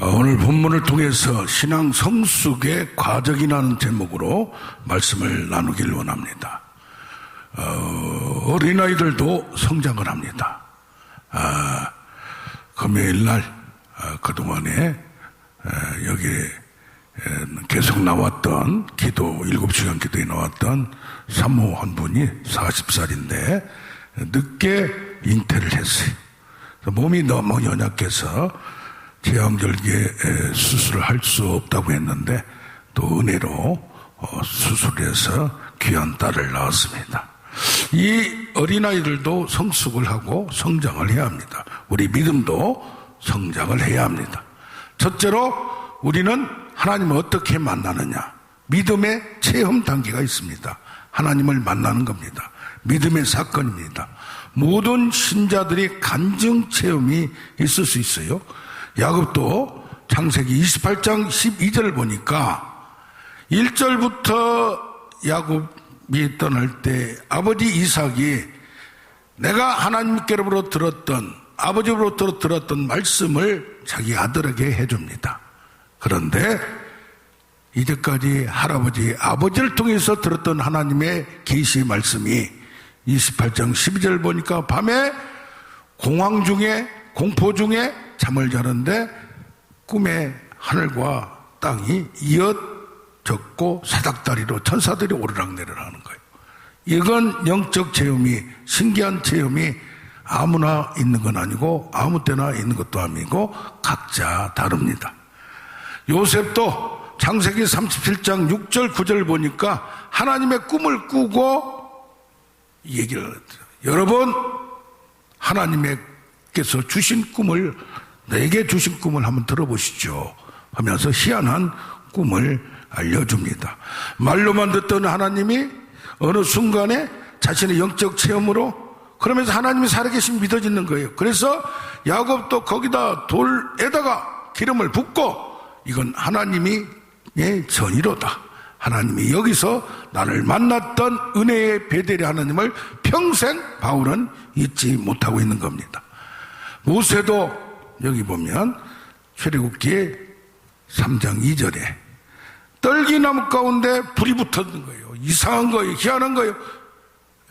어, 오늘 본문을 통해서 신앙 성숙의 과정이라는 제목으로 말씀을 나누길 원합니다. 어, 어린아이들도 성장을 합니다. 아, 금요일 날 아, 그동안에 에, 여기 에, 계속 나왔던 기도 7시간 기도에 나왔던 사모 한 분이 40살인데 늦게 잉태를 했어요. 몸이 너무 연약해서 제왕절개 수술을 할 수 없다고 했는데 또 은혜로 어, 수술해서 귀한 딸을 낳았습니다. 이 어린아이들도 성숙을 하고 성장을 해야 합니다. 우리 믿음도 성장을 해야 합니다. 첫째로 우리는 하나님을 어떻게 만나느냐. 믿음의 체험 단계가 있습니다. 하나님을 만나는 겁니다. 믿음의 사건입니다. 모든 신자들이 간증 체험이 있을 수 있어요. 야곱도 창세기 28장 12절을 보니까 1절부터 야곱이 떠날 때 아버지 이삭이 내가 하나님께로부터 들었던 아버지로부터 들었던 말씀을 자기 아들에게 해줍니다. 그런데 이제까지 할아버지 아버지를 통해서 들었던 하나님의 계시 말씀이 28장 12절 보니까 밤에 공황 중에 공포 중에 잠을 자는데 꿈에 하늘과 땅이 이어졌고 사닥다리로 천사들이 오르락내리락 하는 거예요. 이건 영적 체험이 신기한 체험이 아무나 있는 건 아니고 아무 때나 있는 것도 아니고 각자 다릅니다. 요셉도 창세기 37장 6절 9절 보니까 하나님의 꿈을 꾸고 얘기를 했죠. 여러분 하나님께서 주신 꿈을 내게 주신 꿈을 한번 들어보시죠 하면서 희한한 꿈을 알려줍니다. 말로만 듣던 하나님이 어느 순간에 자신의 영적 체험으로 그러면서 하나님이 살아계신 믿어지는 거예요. 그래서 야곱도 거기다 돌에다가 기름을 붓고 이건 하나님이 의 전이로다. 하나님이 여기서 나를 만났던 은혜의 베델의 하나님을 평생 바울은 잊지 못하고 있는 겁니다. 모세도 여기 보면 출애굽기의 3장 2절에 떨기나무 가운데 불이 붙었는 거예요. 이상한 거예요. 희한한 거예요.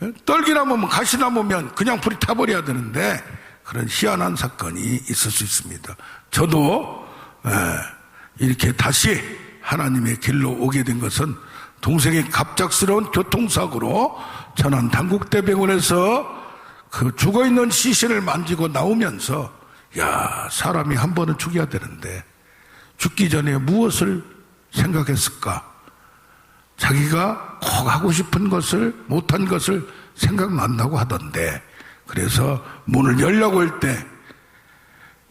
예? 떨기나무면 가시나무면 그냥 불이 타버려야 되는데 그런 희한한 사건이 있을 수 있습니다. 저도 예, 이렇게 다시 하나님의 길로 오게 된 것은 동생의 갑작스러운 교통사고로 전환 당국대병원에서 그 죽어있는 시신을 만지고 나오면서 야 사람이 한 번은 죽여야 되는데 죽기 전에 무엇을 생각했을까? 자기가 꼭 하고 싶은 것을 못한 것을 생각난다고 하던데 그래서 문을 열려고 할 때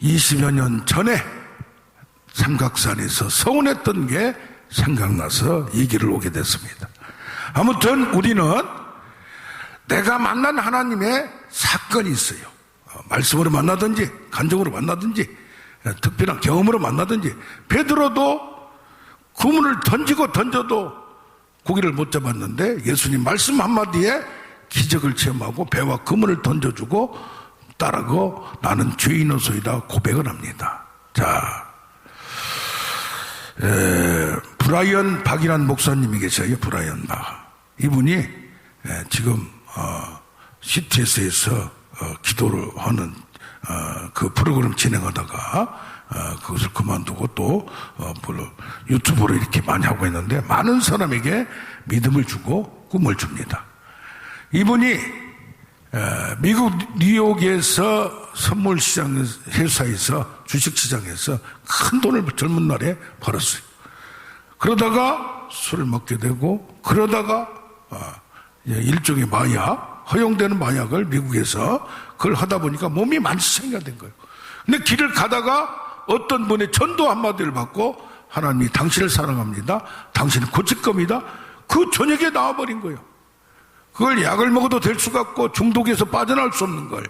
20여 년 전에 삼각산에서 서운했던 게 생각나서 이 길을 오게 됐습니다. 아무튼 우리는 내가 만난 하나님의 사건이 있어요. 어, 말씀으로 만나든지 간정으로 만나든지 어, 특별한 경험으로 만나든지 베드로도 그문을 던지고 던져도 고기를 못 잡았는데 예수님 말씀 한마디에 기적을 체험하고 배와 그물을 던져주고 따라고 나는 죄인으로서이다 고백을 합니다. 자, 에, 브라이언 박이란 목사님이 계셔요. 브라이언 박. 이분이 에, 지금 어, CTS에서 어, 기도를 하는 어, 그 프로그램 진행하다가 어, 그것을 그만두고 또 어, 유튜브로 이렇게 많이 하고 있는데 많은 사람에게 믿음을 주고 꿈을 줍니다. 이분이 에, 미국 뉴욕에서 선물 시장 회사에서 주식 시장에서 큰 돈을 젊은 날에 벌었어요. 그러다가 술을 먹게 되고 그러다가 어, 일종의 마약 허용되는 마약을 미국에서 그걸 하다 보니까 몸이 만성이가 된 거예요. 근데 길을 가다가 어떤 분의 전도 한마디를 받고 하나님이 당신을 사랑합니다. 당신은 고칠 겁니다. 그 저녁에 나와버린 거예요. 그걸 약을 먹어도 될 수가 없고 중독에서 빠져나올 수 없는 걸.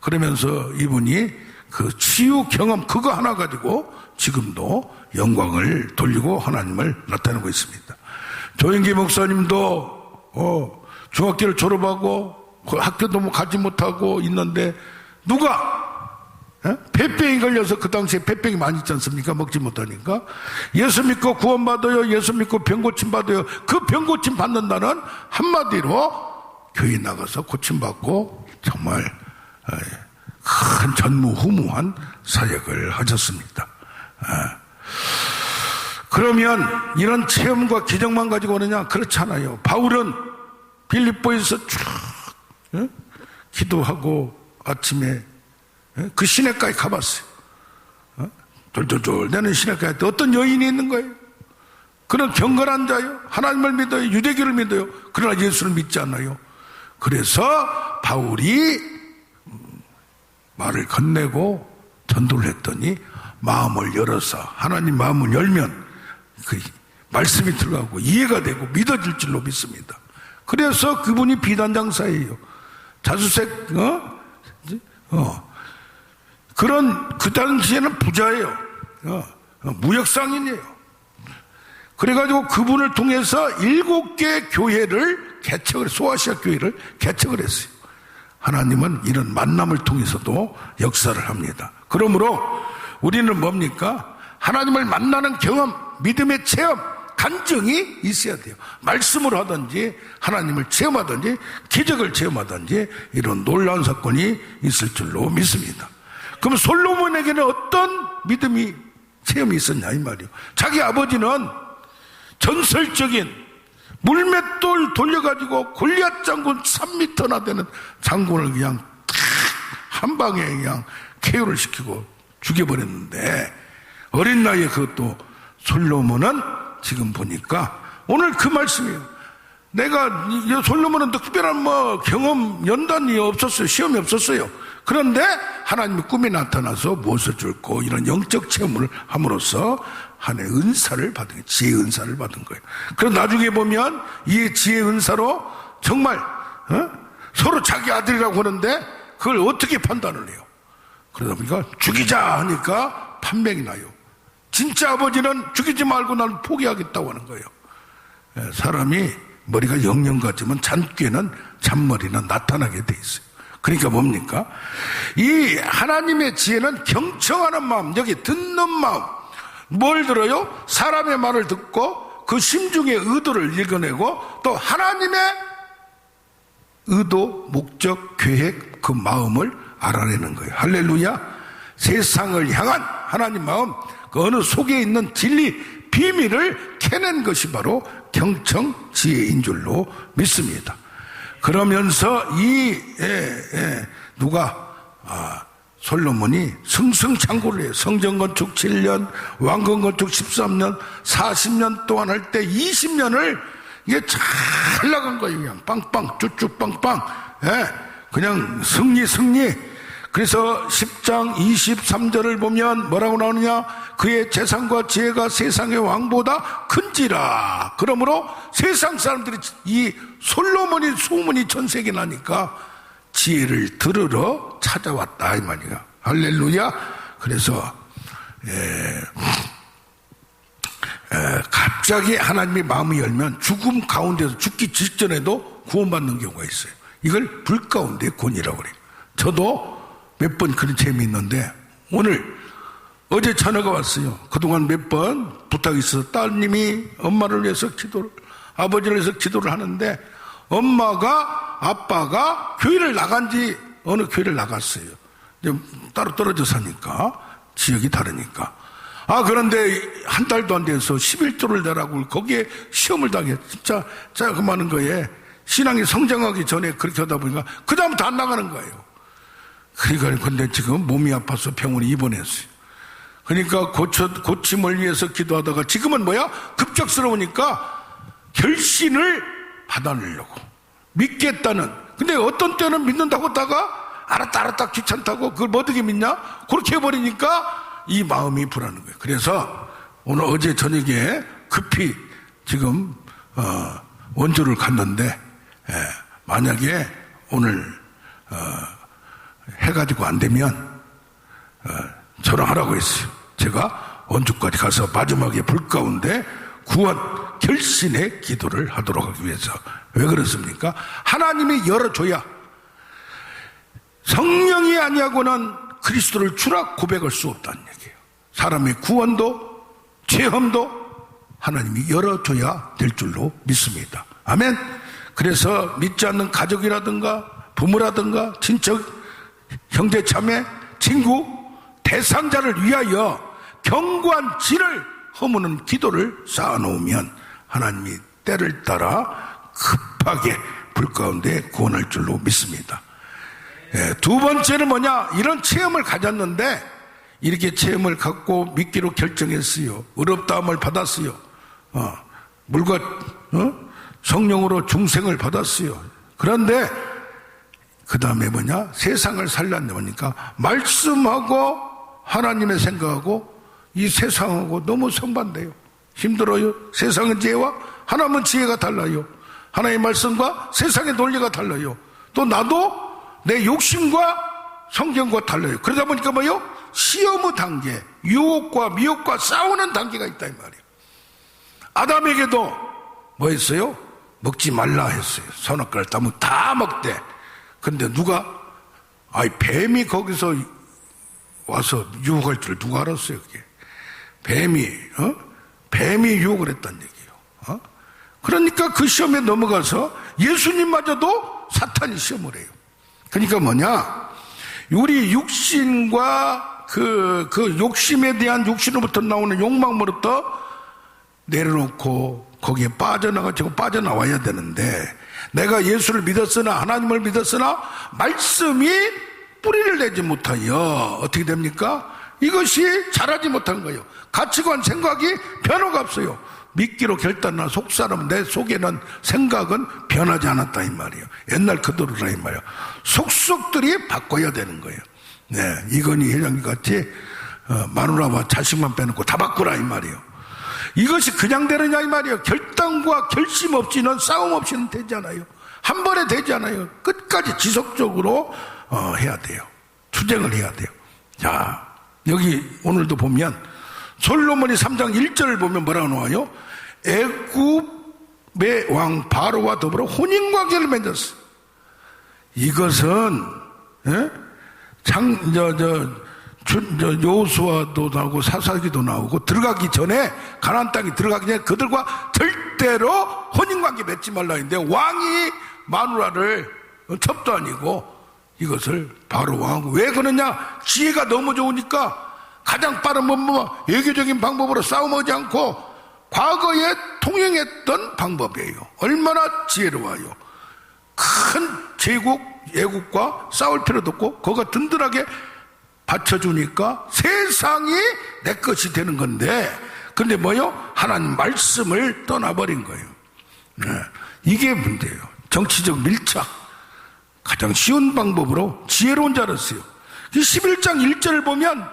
그러면서 이분이 그 치유 경험 그거 하나 가지고 지금도 영광을 돌리고 하나님을 나타내고 있습니다. 조영기 목사님도 어, 중학교를 졸업하고 그 학교도 뭐 가지 못하고 있는데 누가 예? 폐병이 걸려서 그 당시에 폐병이 많이 있지 않습니까? 먹지 못하니까. 예수 믿고 구원받아요. 예수 믿고 병 고침 받아요. 그 병 고침 받는다는 한마디로 교회 나가서 고침받고 정말 예, 큰 전무후무한 사역을 하셨습니다. 예. 그러면 이런 체험과 기적만 가지고 오느냐? 그렇지 않아요. 바울은 빌립보에서 쭉 예? 기도하고 아침에 예? 그 시내까지 가봤어요. 어? 돌돌돌 내는 시내까지 또 어떤 여인이 있는 거예요. 그는 경건한 자요. 하나님을 믿어요. 유대교를 믿어요. 그러나 예수를 믿지 않아요. 그래서 바울이 음, 말을 건네고 전도를 했더니 마음을 열어서 하나님 마음을 열면 그 말씀이 들어가고 이해가 되고 믿어질 줄로 믿습니다. 그래서 그분이 비단장사예요. 자수색 어? 어. 그런 그 당시에는 부자예요. 어. 어, 무역상인이에요. 그래가지고 그분을 통해서 일곱 개 교회를 개척을 소아시아 교회를 개척을 했어요. 하나님은 이런 만남을 통해서도 역사를 합니다. 그러므로 우리는 뭡니까? 하나님을 만나는 경험, 믿음의 체험, 간증이 있어야 돼요. 말씀을 하든지 하나님을 체험하든지 기적을 체험하든지 이런 놀라운 사건이 있을 줄로 믿습니다. 그럼 솔로몬에게는 어떤 믿음이 체험이 있었냐 이 말이요. 자기 아버지는 전설적인 물맷돌 돌려가지고 골리앗 장군 3미터나 되는 장군을 그냥 탁한 방에 그냥 KO를 시키고 죽여버렸는데 어린 나이에 그것도 솔로몬은 지금 보니까 오늘 그 말씀이에요. 내가 이 솔로몬은 특별한 뭐 경험 연단이 없었어요. 시험이 없었어요. 그런데 하나님의 꿈이 나타나서 무엇을 줄고 이런 영적 체험을 함으로써 하나의 은사를 받은 거예요. 지혜 은사를 받은 거예요. 그럼 나중에 보면 이 지혜 은사로 정말 어? 서로 자기 아들이라고 하는데 그걸 어떻게 판단을 해요? 그러다 보니까 죽이자 하니까 판명이 나요. 진짜 아버지는 죽이지 말고 나는 포기하겠다고 하는 거예요. 예, 사람이 머리가 영영 같지만 잔꾀는 잔머리는 나타나게 돼 있어요. 그러니까 뭡니까? 이 하나님의 지혜는 경청하는 마음, 여기 듣는 마음. 뭘 들어요? 사람의 말을 듣고 그 심중의 의도를 읽어내고 또 하나님의 의도, 목적, 계획, 그 마음을 알아내는 거예요. 할렐루야. 세상을 향한 하나님 마음, 그 어느 속에 있는 진리, 비밀을 캐낸 것이 바로 경청 지혜인 줄로 믿습니다. 그러면서 이 예, 예, 누가 아, 솔로몬이 승승장구를 해요. 성전 건축 7년, 왕궁 건축 13년, 40년 동안 할 때 20년을 이게 잘 나간 거예요. 그냥 빵빵, 쭉쭉 빵빵. 예, 그냥 승리, 승리. 그래서 10장 23절을 보면 뭐라고 나오느냐? 그의 재산과 지혜가 세상의 왕보다 큰지라. 그러므로 세상 사람들이 이 솔로몬이 소문이 전 세계 나니까 지혜를 들으러 찾아왔다 이 말이야. 할렐루야. 그래서 에, 에, 갑자기 하나님의 마음이 열면 죽음 가운데서 죽기 직전에도 구원받는 경우가 있어요. 이걸 불 가운데 권이라고 그래요. 저도 몇 번 그런 재미있는데 오늘 어제 전화가 왔어요. 그동안 몇 번 부탁이 있어서 따님이 엄마를 위해서 기도를 아버지를 위해서 기도를 하는데 엄마가 아빠가 교회를 나간 지 어느 교회를 나갔어요. 따로 떨어져 사니까 지역이 다르니까. 아 그런데 한 달도 안 돼서 11조를 내라고 거기에 시험을 당해 진짜 그 많은 거에 신앙이 성장하기 전에 그렇게 하다 보니까 그 다음부터 안 나가는 거예요. 그러니까 근데 지금 몸이 아파서 병원에 입원했어요. 그러니까 고쳐, 고침을 위해서 기도하다가 지금은 뭐야? 급작스러우니까 결신을 받아내려고. 믿겠다는. 근데 어떤 때는 믿는다고 하다가 알았다, 알았다, 귀찮다고 그걸 뭐 어떻게 믿냐? 그렇게 해버리니까 이 마음이 불안한 거예요. 그래서 오늘 어제 저녁에 급히 지금, 어, 원조를 갔는데, 예, 만약에 오늘, 어, 해가지고 안 되면, 어, 저랑 하라고 했어요. 제가 원주까지 가서 마지막에 불 가운데 구원 결신의 기도를 하도록 하기 위해서 왜 그렇습니까? 하나님이 열어줘야 성령이 아니하고는 그리스도를 주라 고백할 수 없다는 얘기예요. 사람의 구원도 체험도 하나님이 열어줘야 될 줄로 믿습니다. 아멘. 그래서 믿지 않는 가족이라든가 부모라든가 친척, 형제 자매, 친구, 대상자를 위하여 견고한 질을 허무는 기도를 쌓아놓으면 하나님이 때를 따라 급하게 불 가운데 구원할 줄로 믿습니다. 예, 두 번째는 뭐냐? 이런 체험을 가졌는데 이렇게 체험을 갖고 믿기로 결정했어요. 의롭다함을 받았어요. 어, 물과 어? 성령으로 중생을 받았어요. 그런데 그 다음에 뭐냐? 세상을 살렸는데 보니까 말씀하고 하나님의 생각하고 이 세상하고 너무 성반돼요. 힘들어요. 세상은 지혜와 하나님은 지혜가 달라요. 하나님의 말씀과 세상의 논리가 달라요. 또 나도 내 욕심과 성경과 달라요. 그러다 보니까 뭐요? 시험의 단계, 유혹과 미혹과 싸우는 단계가 있다 이 말이에요. 아담에게도 뭐 했어요? 먹지 말라 했어요. 선악과를 따면 다 먹대. 근데 누가 아이 뱀이 거기서 와서 유혹할 줄 누가 알았어요, 그게. 뱀이 어? 뱀이 유혹을 했다는 얘기예요. 어? 그러니까 그 시험에 넘어가서 예수님마저도 사탄이 시험을 해요. 그러니까 뭐냐? 우리 육신과 그, 그 욕심에 대한 육신으로부터 나오는 욕망으로부터 내려놓고 거기에 빠져나가지고 빠져나와야 되는데 내가 예수를 믿었으나 하나님을 믿었으나 말씀이 뿌리를 내지 못하여 어떻게 됩니까? 이것이 자라지 못한 거예요. 가치관 생각이 변화가 없어요. 믿기로 결단한 속 사람 내 속에는 생각은 변하지 않았다 이 말이에요. 옛날 그대로라 이 말이에요. 속속들이 바꿔야 되는 거예요. 네, 이건희 회장님 같이 어, 마누라와 자식만 빼놓고 다 바꾸라 이 말이에요. 이것이 그냥 되느냐 이 말이에요. 결단과 결심 없이는 싸움 없이는 되지 않아요. 한 번에 되지 않아요. 끝까지 지속적으로 어, 해야 돼요. 투쟁을 해야 돼요. 자, 여기 오늘도 보면 솔로몬이 3장 1절을 보면 뭐라고 나와요? 애굽의 왕 바로와 더불어 혼인 관계를 맺었어. 이것은 예? 장, 저, 저 요수아도 나오고 사사기도 나오고 들어가기 전에 가나안 땅에 들어가기 전에 그들과 절대로 혼인관계 맺지 말라 했는데 왕이 마누라를 첩도 아니고 이것을 바로 왕하고 왜 그러냐? 지혜가 너무 좋으니까 가장 빠른 뭐 예교적인 방법으로 싸움하지 않고 과거에 통행했던 방법이에요. 얼마나 지혜로워요. 큰 제국 예국과 싸울 필요도 없고 그거 든든하게 받쳐주니까 세상이 내 것이 되는 건데 근데 뭐요? 하나님 말씀을 떠나버린 거예요. 네. 이게 문제예요. 정치적 밀착. 가장 쉬운 방법으로 지혜로운 자를 써요. 11장 1절을 보면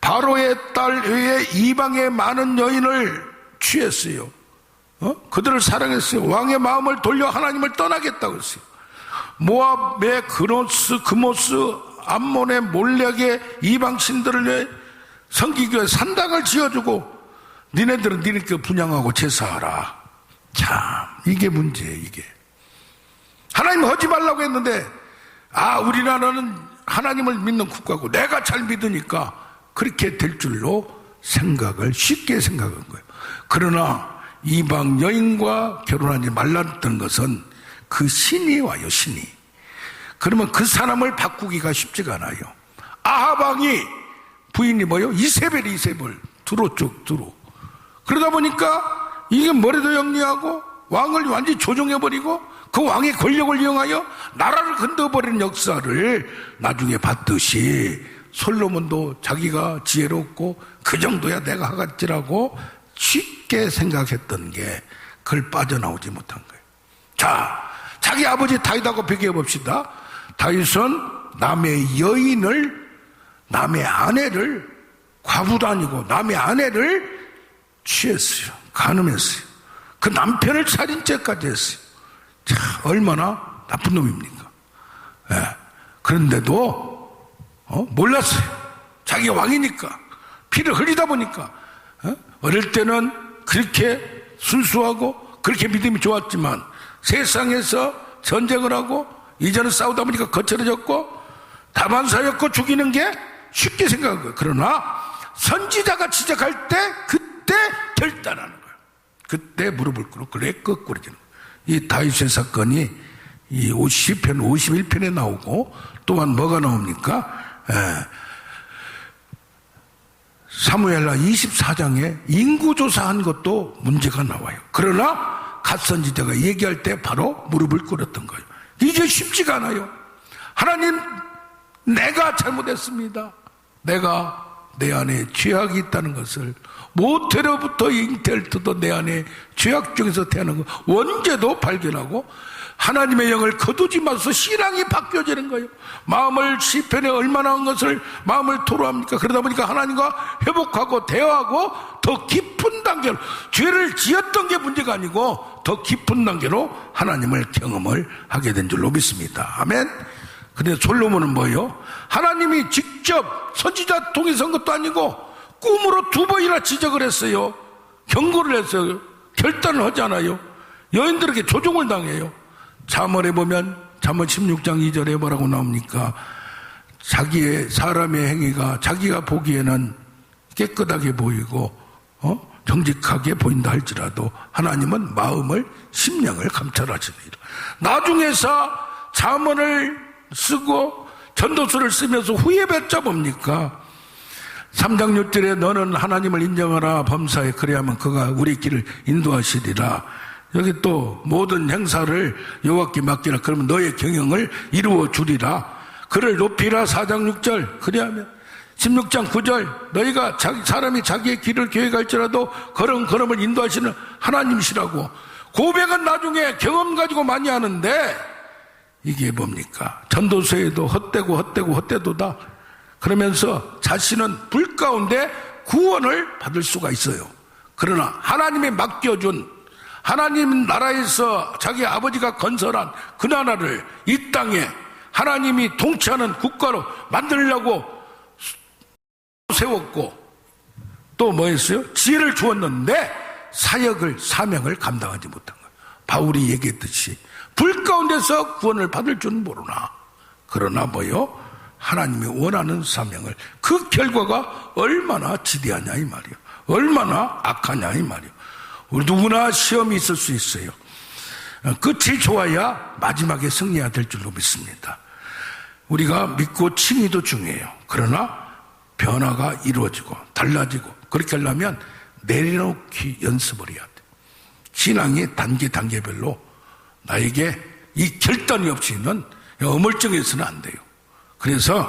바로의 딸 외에 이방의 많은 여인을 취했어요. 어? 그들을 사랑했어요. 왕의 마음을 돌려 하나님을 떠나겠다고 했어요. 모압의 그노스, 그모스, 암몬의 몰렉의 이방 신들을 위해 성기교회 산당을 지어주고 니네들은 니네께 분양하고 제사하라. 참 이게 문제예요 이게. 하나님 하지 말라고 했는데 아 우리나라는 하나님을 믿는 국가고 내가 잘 믿으니까 그렇게 될 줄로 생각을 쉽게 생각한 거예요. 그러나 이방 여인과 결혼하지 말랐던 것은 그 신이 와요, 신이. 그러면 그 사람을 바꾸기가 쉽지가 않아요. 아하방이 부인이 뭐요? 이세벨, 이세벨. 두로 쪽, 두로. 그러다 보니까 이게 머리도 영리하고 왕을 완전히 조종해버리고 그 왕의 권력을 이용하여 나라를 흔들어버리는 역사를 나중에 봤듯이 솔로몬도 자기가 지혜롭고 그 정도야 내가 하겠지라고 쉽게 생각했던 게 그걸 빠져나오지 못한 거예요. 자, 자기 아버지 다윗하고 비교해 봅시다. 다윗은 남의 여인을 남의 아내를 과부도 아니고 남의 아내를 취했어요. 가늠했어요. 그 남편을 살인죄까지 했어요. 자, 얼마나 나쁜 놈입니까? 예. 그런데도 어? 몰랐어요. 자기 왕이니까 피를 흘리다 보니까 어? 어릴 때는 그렇게 순수하고 그렇게 믿음이 좋았지만 세상에서 전쟁을 하고 이제는 싸우다 보니까 거칠어졌고 다반사였고 죽이는 게 쉽게 생각한 거예요. 그러나 선지자가 지적할 때 그때 결단하는 거예요. 그때 무릎을 꿇고 그래 거예요. 이 다윗의 사건이 이 50편, 51편에 나오고 또한 뭐가 나옵니까? 에, 사무엘라 24장에 인구조사한 것도 문제가 나와요. 그러나 갓 선지자가 얘기할 때 바로 무릎을 꿇었던 거예요. 이제 쉽지가 않아요. 하나님, 내가 잘못했습니다. 내가 내 안에 죄악이 있다는 것을 모태로부터 잉태를 뜯어 내 안에 죄악 중에서 태어난 것 원죄도 발견하고 하나님의 영을 거두지 마서 신앙이 바뀌어지는 거예요. 마음을 시편에 얼마나 한 것을 마음을 토로합니까? 그러다 보니까 하나님과 회복하고 대화하고 더 깊은 단계로 죄를 지었던 게 문제가 아니고 더 깊은 단계로 하나님을 경험을 하게 된 줄로 믿습니다. 아멘. 근데 솔로몬은 뭐예요? 하나님이 직접 선지자 통해서 한 것도 아니고 꿈으로 두 번이나 지적을 했어요. 경고를 했어요. 결단을 하잖아요. 여인들에게 조종을 당해요. 잠언에 보면 잠언 16장 2절에 뭐라고 나옵니까? 자기의 사람의 행위가 자기가 보기에는 깨끗하게 보이고 어? 정직하게 보인다 할지라도 하나님은 마음을 심령을 감찰하시니라. 나중에서 잠언을 쓰고 전도서를 쓰면서 후에 뱉자 뭡니까? 3장 6절에 너는 하나님을 인정하라 범사에 그래야만 그가 우리 길을 인도하시리라. 여기 또 모든 행사를 여호와께 맡기라. 그러면 너의 경영을 이루어 주리라. 그를 높이라 4장 6절. 그리하면 16장 9절 너희가 자기, 사람이 자기의 길을 계획할지라도 걸음 걸음을 인도하시는 하나님이시라고 고백은 나중에 경험 가지고 많이 하는데 이게 뭡니까? 전도서에도 헛되고 헛되고 헛되도다. 그러면서 자신은 불 가운데 구원을 받을 수가 있어요. 그러나 하나님이 맡겨준 하나님 나라에서 자기 아버지가 건설한 그 나라를 이 땅에 하나님이 통치하는 국가로 만들려고 세웠고 또 뭐 했어요? 지혜를 주었는데 사역을 사명을 감당하지 못한 거예요. 바울이 얘기했듯이 불 가운데서 구원을 받을 줄은 모르나 그러나 뭐요? 하나님이 원하는 사명을 그 결과가 얼마나 지대하냐 이 말이요. 얼마나 악하냐 이 말이요. 우리 누구나 시험이 있을 수 있어요. 끝이 좋아야 마지막에 승리해야 될 줄로 믿습니다. 우리가 믿고 칭의도 중요해요. 그러나 변화가 이루어지고 달라지고 그렇게 하려면 내려놓기 연습을 해야 돼. 신앙이 단계 단계별로 나에게 이 결단이 없이는 어물쩡해서는 안 돼요. 그래서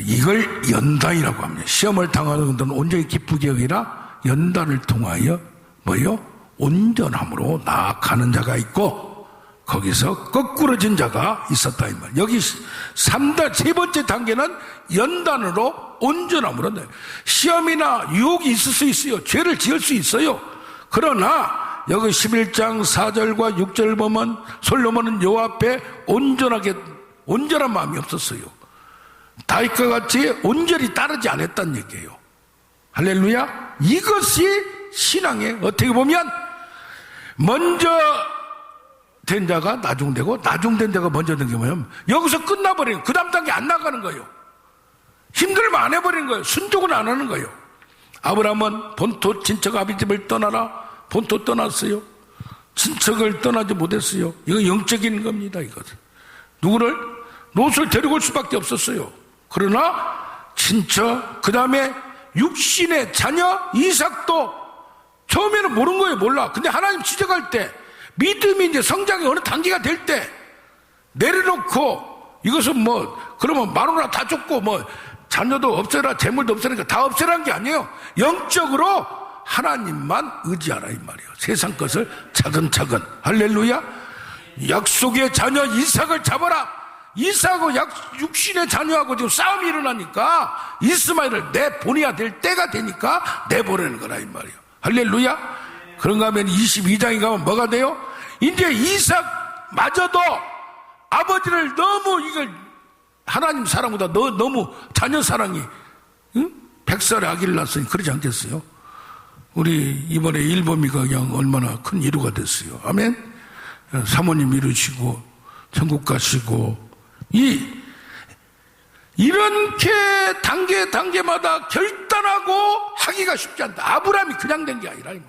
이걸 연단이라고 합니다. 시험을 당하는 것들은 온전히 기쁘게 여기라 연단을 통하여 뭐요? 온전함으로 나아가는 자가 있고 거기서 거꾸러진 자가 있었다 이 말. 여기 3단 세 번째 단계는 연단으로 온전함으로 시험이나 유혹이 있을 수 있어요. 죄를 지을 수 있어요. 그러나 여기 11장 4절과 6절 보면 솔로몬은 여호와 앞에 온전하게 온전한 마음이 없었어요. 다윗과 같이 온전히 따르지 않았다는 얘기예요. 할렐루야. 이것이 신앙의 어떻게 보면 먼저 된 자가 나중되고 나중된 자가 먼저 된 게 뭐냐면 여기서 끝나버리는 그 다음 단계 안 나가는 거예요. 힘들면 안 해버리는 거예요. 순종을 안 하는 거예요. 아브라함은 본토 친척 아비집을 떠나라 본토 떠났어요. 친척을 떠나지 못했어요. 이거 영적인 겁니다. 이것은 누구를 롯을 데리고 올 수밖에 없었어요. 그러나 친척 그 다음에 육신의 자녀 이삭도 처음에는 모르는 거예요. 몰라. 근데 하나님 지적할 때 믿음이 이제 성장이 어느 단계가 될 때 내려놓고 이것은 뭐 그러면 마누라 다 줬고 뭐 자녀도 없애라 재물도 없애니까 다 없애라는 게 아니에요. 영적으로 하나님만 의지하라 이 말이에요. 세상 것을 차근차근 할렐루야. 약속의 자녀 이삭을 잡아라. 이삭하고 약 육신의 자녀하고 지금 싸움이 일어나니까 이스마엘을 내보내야 될 때가 되니까 내보내는 거라 이 말이에요. 할렐루야. 그런가 하면 22장에 가면 뭐가 돼요? 이제 이삭마저도 아버지를 너무 이걸 하나님 사랑보다 너, 너무 자녀 사랑이 응? 백살의 아기를 낳았으니 그러지 않겠어요? 우리 이번에 일범이가 그냥 얼마나 큰 이루가 됐어요. 아멘. 사모님 이루시고 천국 가시고 이 이렇게 단계 단계마다 결단하고 하기가 쉽지 않다. 아브라함이 그냥 된 게 아니라 이 말.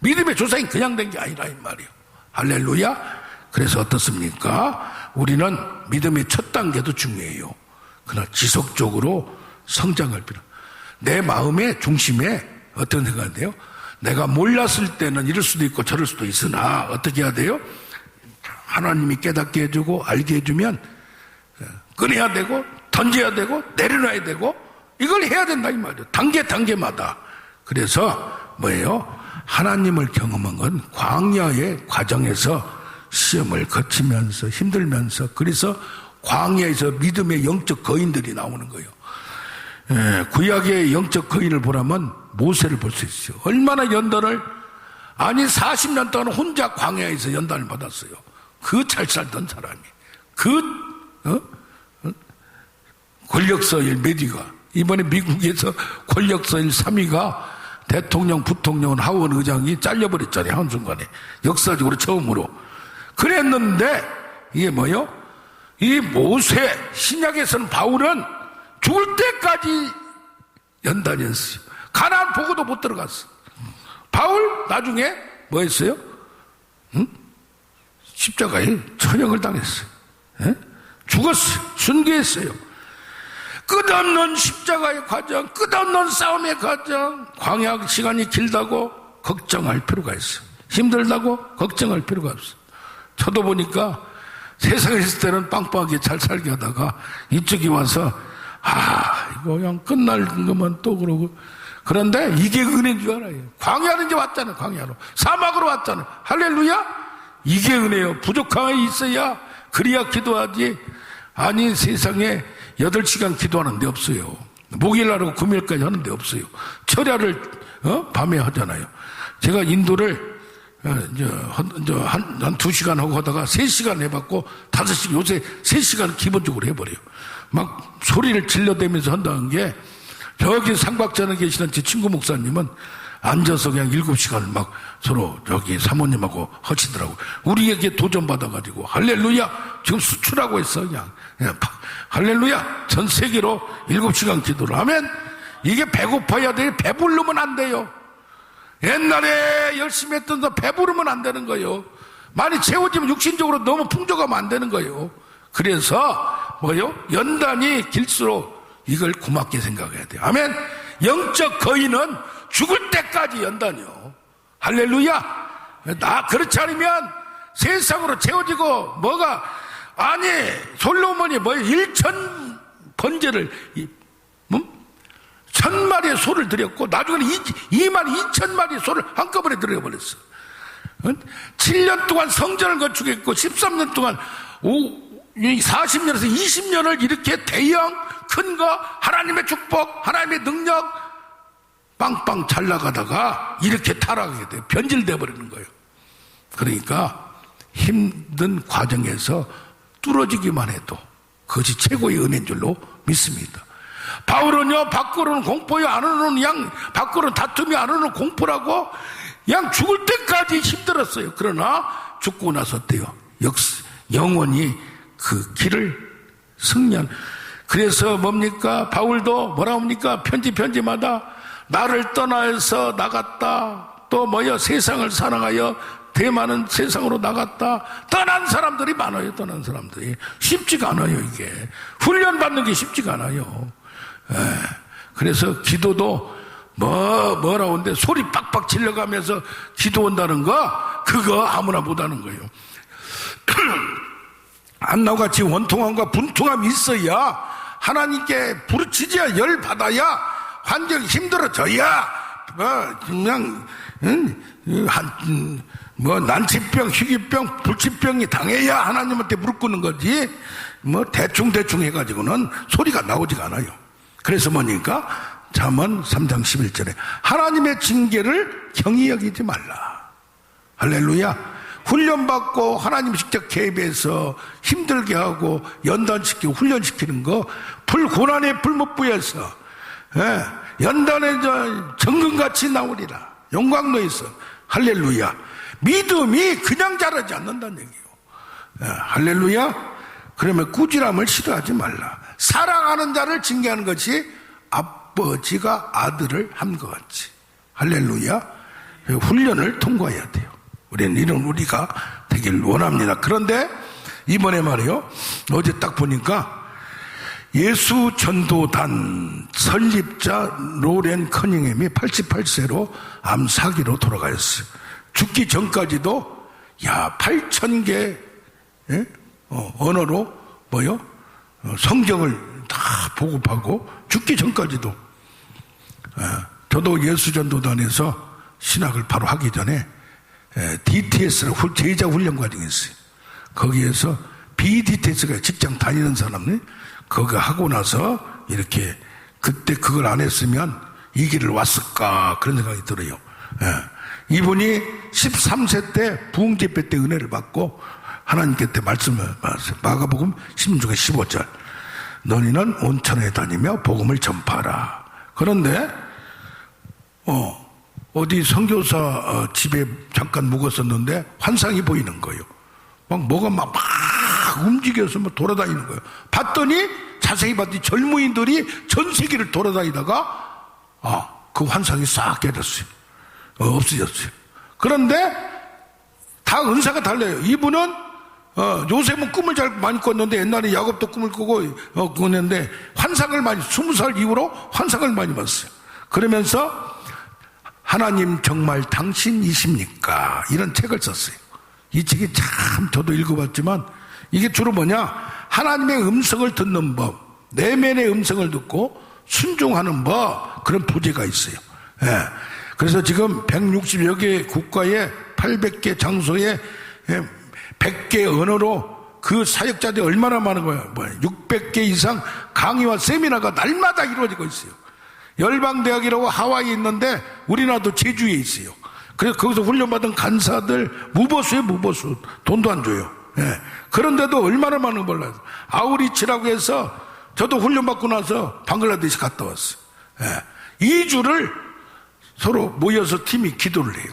믿음의 조상이 그냥 된 게 아니라 이 말이요. 할렐루야. 그래서 어떻습니까? 우리는 믿음의 첫 단계도 중요해요. 그러나 지속적으로 성장할 필요. 내 마음의 중심에 어떤 생각인데요? 내가 몰랐을 때는 이럴 수도 있고 저럴 수도 있으나 어떻게 해야 돼요? 하나님이 깨닫게 해주고 알게 해주면 꺼내야 되고 던져야 되고 내려놔야 되고 이걸 해야 된다 이 말이에요. 단계 단계마다. 그래서 뭐예요? 하나님을 경험한 건 광야의 과정에서 시험을 거치면서 힘들면서 그래서 광야에서 믿음의 영적 거인들이 나오는 거예요. 예, 구약의 영적 거인을 보라면 모세를 볼 수 있어요. 얼마나 연단을 아니 40년 동안 혼자 광야에서 연단을 받았어요. 그 잘 살던 사람이 그 어? 어? 권력서 일 메디가 이번에 미국에서 권력서일 3위가 대통령, 부통령, 하원 의장이 잘려버렸잖아요 한순간에 역사적으로 처음으로 그랬는데 이게 뭐요? 이 모세 신약에서는 바울은 죽을 때까지 연단이었어요. 가나안 보고도 못 들어갔어. 바울 나중에 뭐 했어요? 응? 십자가에 천형을 당했어요. 예? 죽었어요. 순교했어요. 끝없는 십자가의 과정, 끝없는 싸움의 과정, 광야 시간이 길다고 걱정할 필요가 있어요. 힘들다고 걱정할 필요가 없어요. 저도 보니까 세상에 있을 때는 빵빵하게 잘 살게 하다가 이쪽이 와서 아 이거 그냥 끝날 것만 또 그러고 그런데 이게 은혜인 줄 알아요. 광야는 이제 왔잖아요. 광야로 사막으로 왔잖아요. 할렐루야. 이게 은혜요. 부족함이 있어야 그리야 기도하지. 아니 세상에 8시간 기도하는 데 없어요. 목요일날하고 금요일까지 하는 데 없어요. 철야를 어? 밤에 하잖아요. 제가 인도를 어, 이제 한, 한, 한 두 시간 하고 하다가 세 시간 해봤고 다섯 시 요새 세 시간 기본적으로 해버려요. 막 소리를 질러대면서 한다는 게 저기 상박전에 계시는 제 친구 목사님은 앉아서 그냥 일곱 시간을 막 서로 저기 사모님하고 허치더라고. 우리에게 도전받아가지고 할렐루야 지금 수출하고 있어 그냥. 그냥 팍, 할렐루야 전 세계로 일곱 시간 기도를 하면 이게 배고파야 돼. 배부르면 안 돼요. 옛날에 열심히 했던 거 배부르면 안 되는 거예요. 많이 채워지면 육신적으로 너무 풍족하면 안 되는 거예요. 그래서 뭐요? 연단이 길수록 이걸 고맙게 생각해야 돼요. 아멘. 영적 거인은 죽을 때까지 연단이요. 할렐루야. 나 그렇지 않으면 세상으로 채워지고 뭐가 아니 솔로몬이 뭐 일천 번제를 뭐? 천 마리의 소를 드렸고 나중에는 이, 만 이천 마리의 소를 한꺼번에 드려버렸어. 7년 동안 성전을 건축했고 13년 동안 40년에서 20년을 이렇게 대형 큰 거 하나님의 축복 하나님의 능력 빵빵 잘 나가다가 이렇게 타락하게 돼요. 변질돼 버리는 거예요. 그러니까 힘든 과정에서 뚫어지기만 해도 그것이 최고의 은혜인 줄로 믿습니다. 바울은요, 밖으로는 공포요, 안으로는 양, 밖으로는 다툼이 안으로는 공포라고 양 죽을 때까지 힘들었어요. 그러나 죽고 나서 때요. 역, 영원히 그 길을 승리한. 그래서 뭡니까? 바울도 뭐라 합니까? 편지 편지마다 나를 떠나서 나갔다. 또 뭐여 세상을 사랑하여 대만은 세상으로 나갔다. 떠난 사람들이 많아요. 떠난 사람들이 쉽지가 않아요. 이게 훈련 받는 게 쉽지가 않아요. 에, 그래서 기도도 뭐 뭐라 오는데 소리 빡빡 질러가면서 기도 온다는 거 그거 아무나 못하는 거예요. 안나같이 원통함과 분통함이 있어야 하나님께 부르짖어야 열 받아야 환경이 힘들어져야 뭐 그냥 한뭐 난치병, 희귀병, 불치병이 당해야 하나님한테 무릎 꿇는 거지 뭐 대충 대충 해가지고는 소리가 나오지가 않아요. 그래서 뭐니까 잠언 3장 11절에 하나님의 징계를 경히 여기지 말라. 할렐루야. 훈련받고 하나님 직접 개입해서 힘들게 하고 연단시키고 훈련시키는 거 불고난의 불못부에서 예, 연단의 정금같이 나오리라. 용광로에서 할렐루야. 믿음이 그냥 자라지 않는다는 얘기예요. 예, 할렐루야. 그러면 꾸지람을 싫어하지 말라. 사랑하는 자를 징계하는 것이 아버지가 아들을 한 것 같이. 할렐루야. 훈련을 통과해야 돼요. 우리는 이런 우리가 되길 원합니다. 그런데 이번에 말이요. 어제 딱 보니까 예수 전도단 설립자 로렌 커닝햄이 88세로 암 사기로 돌아가셨어요. 죽기 전까지도 야 8천 개 예? 어, 언어로 뭐요? 어, 성경을 다 보급하고 죽기 전까지도 예, 저도 예수 전도단에서 신학을 바로 하기 전에 예, DTS를 제자 훈련 과정이 있어요. 거기에서 BDTS가 직장 다니는 사람들 그거 하고 나서 이렇게 그때 그걸 안 했으면 이 길을 왔을까 그런 생각이 들어요. 예. 이분이 13세 때 부흥 집회 때 은혜를 받고 하나님께 말씀을 받았어요. 마가복음 16장 15절. 너희는 온천에 다니며 복음을 전파하라. 그런데 어 어디 선교사 어, 집에 잠깐 묵었었는데 환상이 보이는 거예요. 막 뭐가 막, 막 움직여서 막 돌아다니는 거예요. 봤더니 자세히 봤더니 젊은이들이 전 세계를 돌아다니다가 아, 그 환상이 싹 깨졌어요. 어, 없어졌어요. 그런데 다 은사가 달라요. 이분은 어, 요셉은 꿈을 잘 많이 꿨는데 옛날에 야곱도 꿈을 꾸고 어, 꿨는데 환상을 많이 스무 살 이후로 환상을 많이 봤어요. 그러면서 하나님 정말 당신이십니까? 이런 책을 썼어요. 이 책이 참 저도 읽어봤지만 이게 주로 뭐냐? 하나님의 음성을 듣는 법, 내면의 음성을 듣고 순종하는 법 그런 부제가 있어요. 예. 그래서 지금 160여 개 국가에 800개 장소에 100개 언어로 그 사역자들이 얼마나 많은 거야? 뭐 600개 이상 강의와 세미나가 날마다 이루어지고 있어요. 열방대학이라고 하와이에 있는데 우리나라도 제주에 있어요. 그래서 거기서 훈련받은 간사들 무보수에 무보수 돈도 안 줘요. 예. 그런데도 얼마나 많은 걸 몰라요. 아우리치라고 해서 저도 훈련받고 나서 방글라데시 갔다 왔어요. 예. 2주를 서로 모여서 팀이 기도를 해요.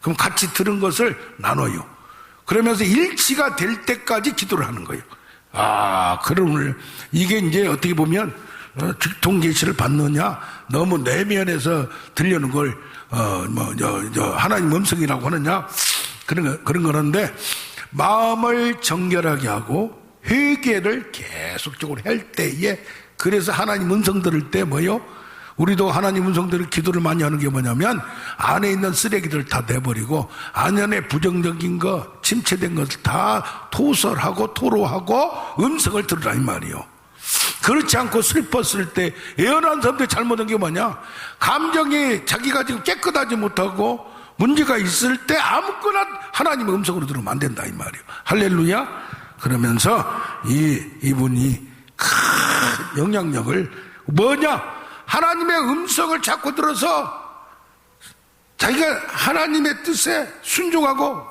그럼 같이 들은 것을 나눠요. 그러면서 일치가 될 때까지 기도를 하는 거예요. 아, 그럼 이게 이제 어떻게 보면 어, 직통 계시를 받느냐 너무 내면에서 들려는 걸 어, 뭐, 저, 저, 하나님 음성이라고 하느냐 그런 거, 그런 거는데 마음을 정결하게 하고 회개를 계속적으로 할 때에 그래서 하나님 음성 들을 때 뭐요? 우리도 하나님 음성 들을 기도를 많이 하는 게 뭐냐면 안에 있는 쓰레기들을 다 내버리고 안에 부정적인 거 침체된 것을 다 토설하고 토로하고 음성을 들으라 이 말이요. 그렇지 않고 슬펐을 때 예언한 사람들 잘못한 게 뭐냐? 감정이 자기가 지금 깨끗하지 못하고 문제가 있을 때 아무거나 하나님의 음성으로 들으면 안 된다 이 말이에요. 할렐루야. 그러면서 이 이분이 큰 영향력을 뭐냐? 하나님의 음성을 자꾸 들어서 자기가 하나님의 뜻에 순종하고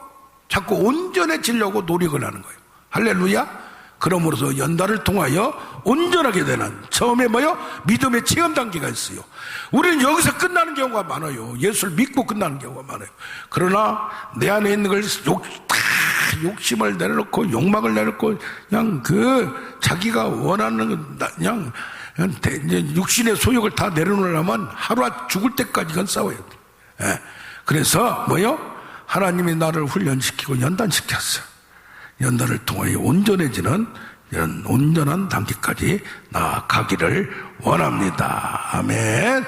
자꾸 온전해지려고 노력을 하는 거예요. 할렐루야. 그러므로서 연달을 통하여 온전하게 되는 처음에 뭐요? 믿음의 체험 단계가 있어요. 우리는 여기서 끝나는 경우가 많아요. 예수를 믿고 끝나는 경우가 많아요. 그러나 내 안에 있는 걸 욕, 다 욕심을 내려놓고 욕망을 내려놓고 그냥 그 자기가 원하는 그냥 육신의 소욕을 다 내려놓으려면 하루 죽을 때까지 건 싸워야 돼. 예. 그래서 뭐요? 하나님이 나를 훈련시키고 연단시켰어요. 연단을 통하여 온전해지는 이런 온전한 단계까지 나아가기를 원합니다. 아멘.